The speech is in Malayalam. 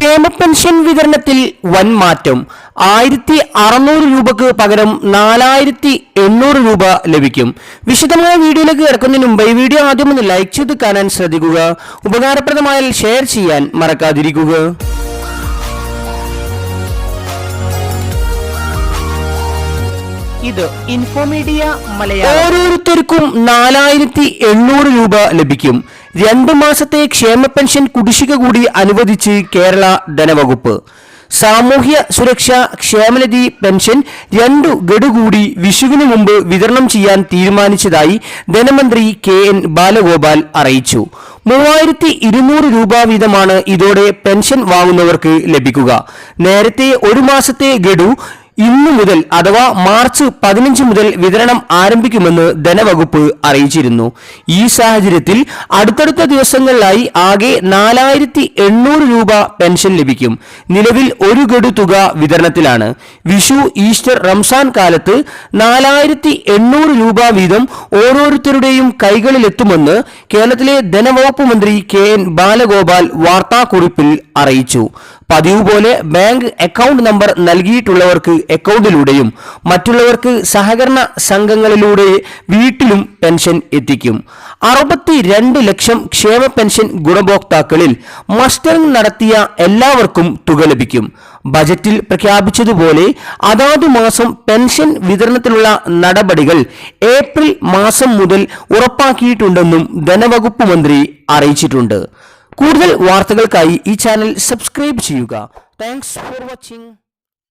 ക്ഷേമ പെൻഷൻ വിതരണത്തിൽ വൻ മാറ്റം ആയിരത്തി അറുന്നൂറ് രൂപക്ക് പകരം നാലായിരത്തി എണ്ണൂറ് രൂപ ലഭിക്കും. വിശദമായ വീഡിയോയിലേക്ക് കിടക്കുന്നതിന് മുമ്പ് ഈ വീഡിയോ ആദ്യം ഒന്ന് ലൈക്ക് ചെയ്ത് കാണാൻ ശ്രദ്ധിക്കുക. ഉപകാരപ്രദമായാൽ ഷെയർ ചെയ്യാൻ മറക്കാതിരിക്കുക. ഇത് ഇൻഫോമീഡിയ മലയാളം. ഓരോരുത്തർക്കും നാലായിരത്തി എണ്ണൂറ് രൂപ ലഭിക്കും. രണ്ടു മാസത്തെ ക്ഷേമ പെൻഷൻ കുടിശ്ശിക കൂടി അനുവദിച്ച് കേരള ധനവകുപ്പ്. സാമൂഹ്യ സുരക്ഷാ ക്ഷേമനിധി പെൻഷൻ രണ്ടു ഗഡു കൂടി വിഷുവിന് മുമ്പ് വിതരണം ചെയ്യാൻ തീരുമാനിച്ചതായി ധനമന്ത്രി കെ എൻ ബാലഗോപാൽ അറിയിച്ചു. മൂവായിരത്തി ഇരുന്നൂറ് രൂപ വീതമാണ് ഇതോടെ പെൻഷൻ വാങ്ങുന്നവർക്ക് ലഭിക്കുക. നേരത്തെ ഒരു മാസത്തെ ഗഡു ഇന്നു മുതൽ അഥവാ മാർച്ച് പതിനഞ്ച് മുതൽ വിതരണം ആരംഭിക്കുമെന്ന് ധനവകുപ്പ് അറിയിച്ചിരുന്നു. ഈ സാഹചര്യത്തിൽ അടുത്തടുത്ത ദിവസങ്ങളിലായി ആകെ നാലായിരത്തി എണ്ണൂറ് രൂപ പെൻഷൻ ലഭിക്കും. നിലവിൽ ഒരു ഗഡു തുക വിതരണത്തിലാണ്. വിഷു ഈസ്റ്റർ റംസാൻ കാലത്ത് നാലായിരത്തി എണ്ണൂറ് രൂപ വീതം ഓരോരുത്തരുടെയും കൈകളിലെത്തുമെന്ന് കേരളത്തിലെ ധനവകുപ്പ് മന്ത്രി കെ എൻ ബാലഗോപാൽ വാർത്താക്കുറിപ്പിൽ അറിയിച്ചു. പതിവ് പോലെ ബാങ്ക് അക്കൗണ്ട് നമ്പർ നൽകിയിട്ടുള്ളവർക്ക് അക്കൗണ്ടിലൂടെയും മറ്റുള്ളവർക്ക് സഹകരണ സംഘങ്ങളിലൂടെ വീട്ടിലും പെൻഷൻ എത്തിക്കും. അറുപത്തി ലക്ഷം ക്ഷേമ പെൻഷൻ ഗുണഭോക്താക്കളിൽ മസ്റ്ററിംഗ് നടത്തിയ എല്ലാവർക്കും തുക ലഭിക്കും. ബജറ്റിൽ പ്രഖ്യാപിച്ചതുപോലെ അതാതു മാസം പെൻഷൻ വിതരണത്തിലുള്ള നടപടികൾ ഏപ്രിൽ മാസം മുതൽ ഉറപ്പാക്കിയിട്ടുണ്ടെന്നും ധനവകുപ്പ് മന്ത്രി അറിയിച്ചിട്ടുണ്ട്. കൂടുതൽ വാർത്തകൾക്കായി ഈ ചാനൽ സബ്സ്ക്രൈബ് ചെയ്യുക. Thanks for watching